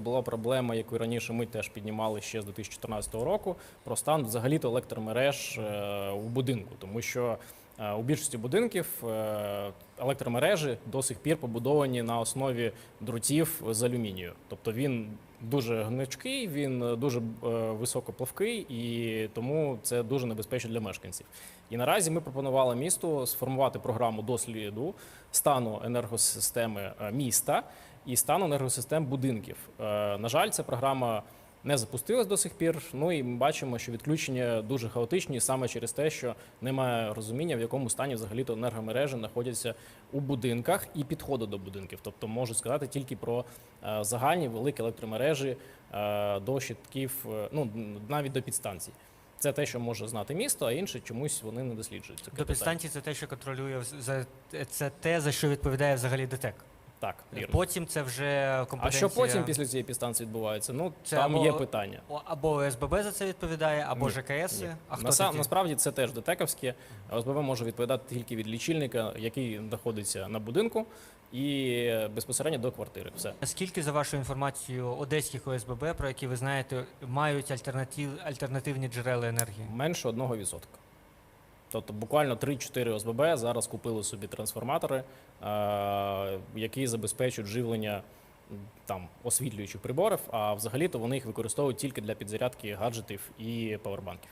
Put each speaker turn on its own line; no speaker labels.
Була проблема, яку раніше ми теж піднімали ще з 2014 року, про стан взагалі-то електромереж е, у будинку, тому що у більшості будинків е, електромережі до сих пір побудовані на основі дротів з алюмінію. Тобто він дуже гнучкий, він е, дуже е, високоплавкий і тому це дуже небезпечно для мешканців. І наразі ми пропонували місту сформувати програму досліду стану енергосистеми е, міста і стану енергосистем будинків. Е, На жаль, ця програма не запустилась до сих пір. Ну і ми бачимо, що відключення дуже хаотичні саме через те, що немає розуміння, в якому стані взагалі-то енергомережі знаходяться у будинках і підходу до будинків. Тобто можу сказати тільки про е, загальні великі електромережі е, до щитків, е, ну навіть до підстанцій. Це те, що може знати місто, а інше чомусь вони не досліджують.
До підстанції це те, що контролює це те, за що відповідає взагалі ДТЕК.
Так, вірно.
Потім це вже
А що потім після цієї підстанції відбувається? Ну
Це
там
або-
є питання.
Або ОСББ за це відповідає, або
Ні,
ЖКС.
Ні.
А хто
Наса-
тоді?
насправді це теж ДТЕКовське. ОСББ може відповідати тільки від лічильника, який знаходиться на будинку, і безпосередньо до квартири. Все.
Наскільки, за вашою інформацією, одеських ОСББ, про які ви знаєте, мають альтернатив, альтернативні джерела енергії?
Менше одного відсотка. Тобто буквально 3-4 ОСББ зараз купили собі трансформатори, е, які забезпечують живлення там освітлюючих приборів, а взагалі-то вони їх використовують тільки для підзарядки гаджетів і павербанків.